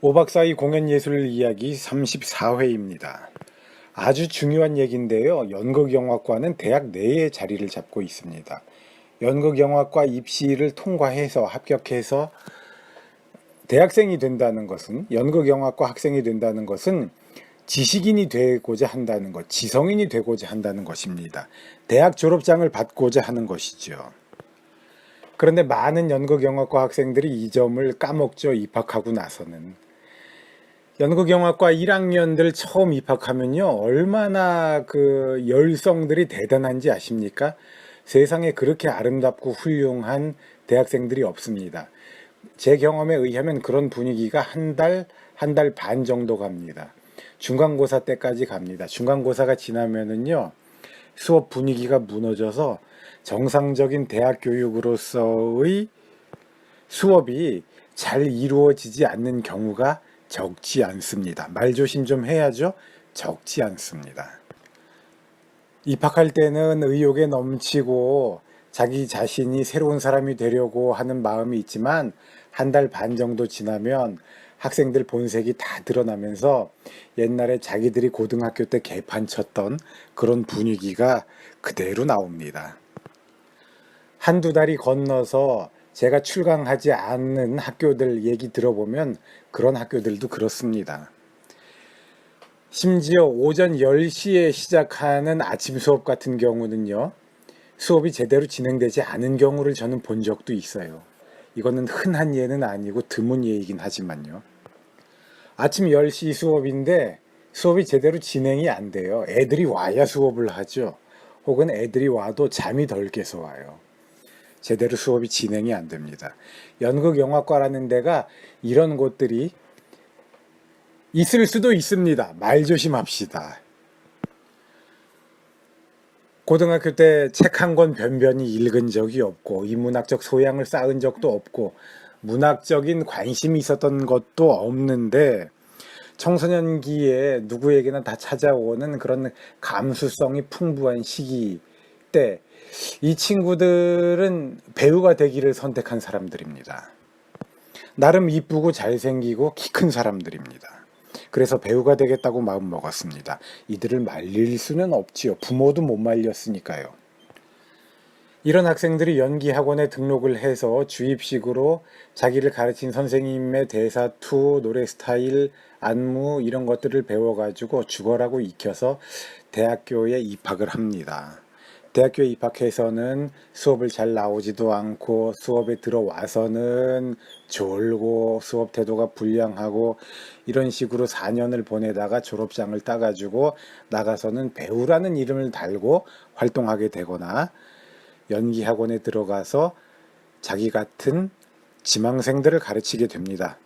오박사의 공연예술 이야기 34회입니다. 아주 중요한 얘기인데요. 연극영화과는 대학 내에 자리를 잡고 있습니다. 연극영화과 입시를 통과해서 합격해서 대학생이 된다는 것은 연극영화과 학생이 된다는 것은 지식인이 되고자 한다는 것, 지성인이 되고자 한다는 것입니다. 대학 졸업장을 받고자 하는 것이죠. 그런데 많은 연극영화과 학생들이 이 점을 까먹죠. 입학하고 나서는. 연극영화과 1학년들 처음 입학하면요. 얼마나 그 열성들이 대단한지 아십니까? 세상에 그렇게 아름답고 훌륭한 대학생들이 없습니다. 제 경험에 의하면 그런 분위기가 한 달, 한 달 반 정도 갑니다. 중간고사 때까지 갑니다. 중간고사가 지나면은요. 수업 분위기가 무너져서 정상적인 대학 교육으로서의 수업이 잘 이루어지지 않는 경우가 적지 않습니다. 말 조심 좀 해야죠. 적지 않습니다. 입학할 때는 의욕에 넘치고 자기 자신이 새로운 사람이 되려고 하는 마음이 있지만 한 달 반 정도 지나면 학생들 본색이 다 드러나면서 옛날에 자기들이 고등학교 때 개판 쳤던 그런 분위기가 그대로 나옵니다. 한두 달이 건너서 제가 출강하지 않는 학교들 얘기 들어보면 그런 학교들도 그렇습니다. 심지어 오전 10시에 시작하는 아침 수업 같은 경우는요, 수업이 제대로 진행되지 않은 경우를 저는 본 적도 있어요. 이거는 흔한 예는 아니고 드문 예이긴 하지만요. 아침 10시 수업인데 수업이 제대로 진행이 안 돼요. 애들이 와야 수업을 하죠. 혹은 애들이 와도 잠이 덜 깨서 와요. 제대로 수업이 진행이 안 됩니다. 연극영화과라는 데가 이런 곳들이 있을 수도 있습니다. 말 조심합시다. 고등학교 때 책 한 권 변변히 읽은 적이 없고 인문학적 소양을 쌓은 적도 없고 문학적인 관심이 있었던 것도 없는데 청소년기에 누구에게나 다 찾아오는 그런 감수성이 풍부한 시기 때이 친구들은 배우가 되기를 선택한 사람들입니다. 나름 이쁘고 잘생기고 키 큰 사람들입니다. 그래서 배우가 되겠다고 마음 먹었습니다. 이들을 말릴 수는 없지요. 부모도 못 말렸으니까요. 이런 학생들이 연기 학원에 등록을 해서 주입식으로 자기를 가르친 선생님의 대사 투, 노래 스타일, 안무 이런 것들을 배워가지고 죽어라고 익혀서 대학교에 입학을 합니다. 대학교에 입학해서는 수업을 잘 나오지도 않고 수업에 들어와서는 졸고 수업 태도가 불량하고 이런 식으로 4년을 보내다가 졸업장을 따가지고 나가서는 배우라는 이름을 달고 활동하게 되거나 연기학원에 들어가서 자기 같은 지망생들을 가르치게 됩니다.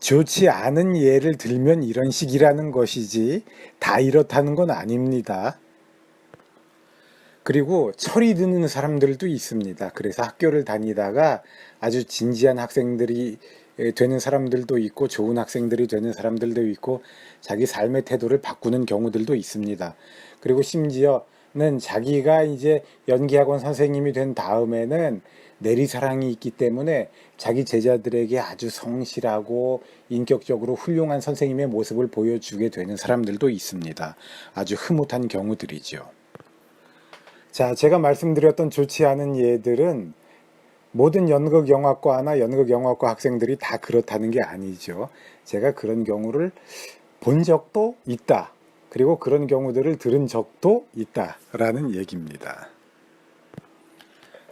좋지 않은 예를 들면 이런 식이라는 것이지 다 이렇다는 건 아닙니다. 그리고 철이 드는 사람들도 있습니다. 그래서 학교를 다니다가 아주 진지한 학생들이 되는 사람들도 있고 좋은 학생들이 되는 사람들도 있고 자기 삶의 태도를 바꾸는 경우들도 있습니다. 그리고 심지어는 자기가 이제 연기학원 선생님이 된 다음에는 내리사랑이 있기 때문에 자기 제자들에게 아주 성실하고 인격적으로 훌륭한 선생님의 모습을 보여주게 되는 사람들도 있습니다. 아주 흐뭇한 경우들이죠. 자, 제가 말씀드렸던 좋지 않은 예들은 모든 연극 영화과나 연극 영화과 학생들이 다 그렇다는 게 아니죠. 제가 그런 경우를 본 적도 있다. 그리고 그런 경우들을 들은 적도 있다라는 얘기입니다.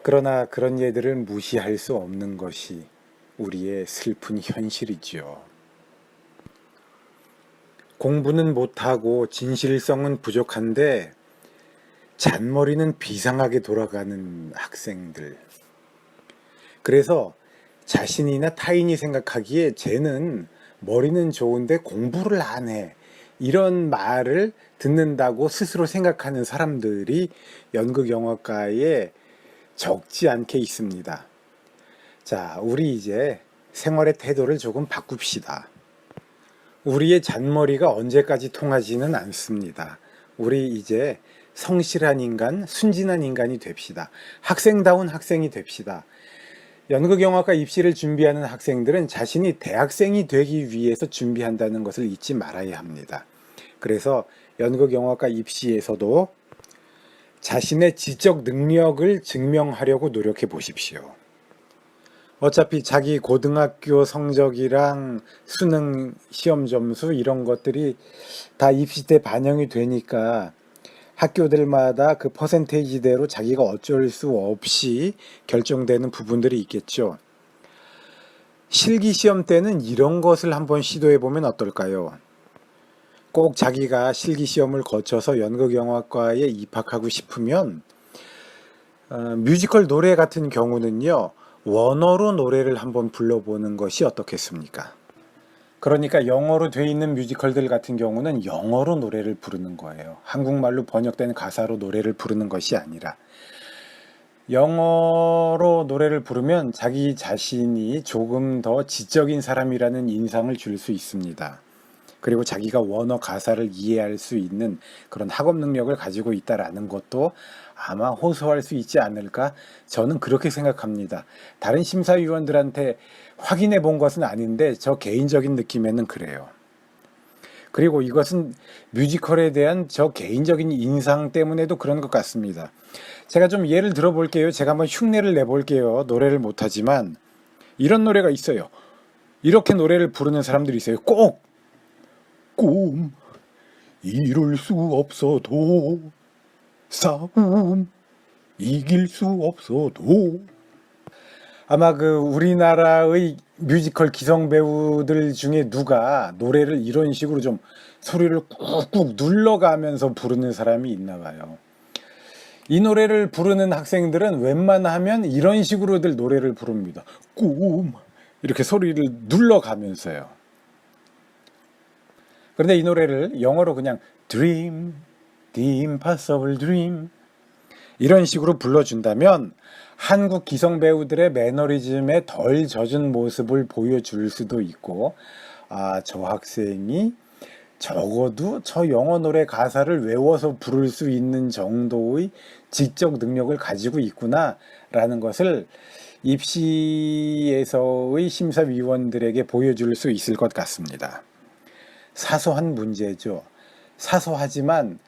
그러나 그런 예들을 무시할 수 없는 것이 우리의 슬픈 현실이지요. 공부는 못하고 진실성은 부족한데 잔머리는 비상하게 돌아가는 학생들. 그래서 자신이나 타인이 생각하기에 쟤는 머리는 좋은데 공부를 안 해. 이런 말을 듣는다고 스스로 생각하는 사람들이 연극 영화과에 적지 않게 있습니다. 자, 우리 이제 생활의 태도를 조금 바꿉시다. 우리의 잔머리가 언제까지 통하지는 않습니다. 우리 이제 성실한 인간, 순진한 인간이 됩시다. 학생다운 학생이 됩시다. 연극영화과 입시를 준비하는 학생들은 자신이 대학생이 되기 위해서 준비한다는 것을 잊지 말아야 합니다. 그래서 연극영화과 입시에서도 자신의 지적 능력을 증명하려고 노력해 보십시오. 어차피 자기 고등학교 성적이랑 수능 시험 점수 이런 것들이 다 입시 때 반영이 되니까 학교들마다 그 퍼센테이지대로 자기가 어쩔 수 없이 결정되는 부분들이 있겠죠. 실기 시험 때는 이런 것을 한번 시도해 보면 어떨까요? 꼭 자기가 실기 시험을 거쳐서 연극영화과에 입학하고 싶으면 어, 뮤지컬 노래 같은 경우는요 원어로 노래를 한번 불러보는 것이 어떻겠습니까? 그러니까 영어로 돼 있는 뮤지컬들 같은 경우는 영어로 노래를 부르는 거예요. 한국말로 번역된 가사로 노래를 부르는 것이 아니라 영어로 노래를 부르면 자기 자신이 조금 더 지적인 사람이라는 인상을 줄 수 있습니다. 그리고 자기가 원어 가사를 이해할 수 있는 그런 학업 능력을 가지고 있다라는 것도 아마 호소할 수 있지 않을까 저는 그렇게 생각합니다. 다른 심사위원들한테 확인해 본 것은 아닌데 저 개인적인 느낌에는 그래요. 그리고 이것은 뮤지컬에 대한 저 개인적인 인상 때문에도 그런 것 같습니다. 제가 좀 예를 들어 볼게요. 제가 한번 흉내를 내 볼게요. 노래를 못하지만 이런 노래가 있어요. 이렇게 노래를 부르는 사람들이 있어요. 꼭 꿈 이룰 수 없어도 싸움 이길 수 없어도 아마 그 우리나라의 뮤지컬 기성 배우들 중에 누가 노래를 이런 식으로 좀 소리를 꾹꾹 눌러가면서 부르는 사람이 있나 봐요. 이 노래를 부르는 학생들은 웬만하면 이런 식으로들 노래를 부릅니다. 꿈 이렇게 소리를 눌러가면서요. 그런데 이 노래를 영어로 그냥 Dream, The Impossible Dream 이런 식으로 불러준다면 한국 기성 배우들의 매너리즘에 덜 젖은 모습을 보여줄 수도 있고 아, 저 학생이 적어도 저 영어 노래 가사를 외워서 부를 수 있는 정도의 지적 능력을 가지고 있구나라는 것을 입시에서의 심사위원들에게 보여줄 수 있을 것 같습니다. 사소한 문제죠. 사소하지만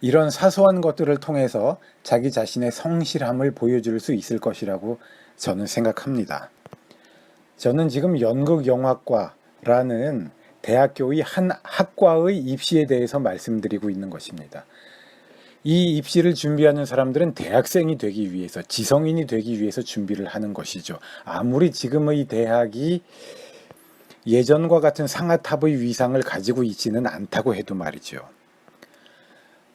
이런 사소한 것들을 통해서 자기 자신의 성실함을 보여줄 수 있을 것이라고 저는 생각합니다. 저는 지금 연극영화과라는 대학교의 한 학과의 입시에 대해서 말씀드리고 있는 것입니다. 이 입시를 준비하는 사람들은 대학생이 되기 위해서, 지성인이 되기 위해서 준비를 하는 것이죠. 아무리 지금의 대학이 예전과 같은 상아탑의 위상을 가지고 있지는 않다고 해도 말이죠.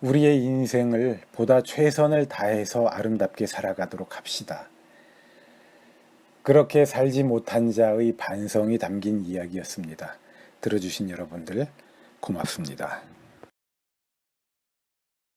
우리의 인생을 보다 최선을 다해서 아름답게 살아가도록 합시다. 그렇게 살지 못한 자의 반성이 담긴 이야기였습니다. 들어주신 여러분들 고맙습니다.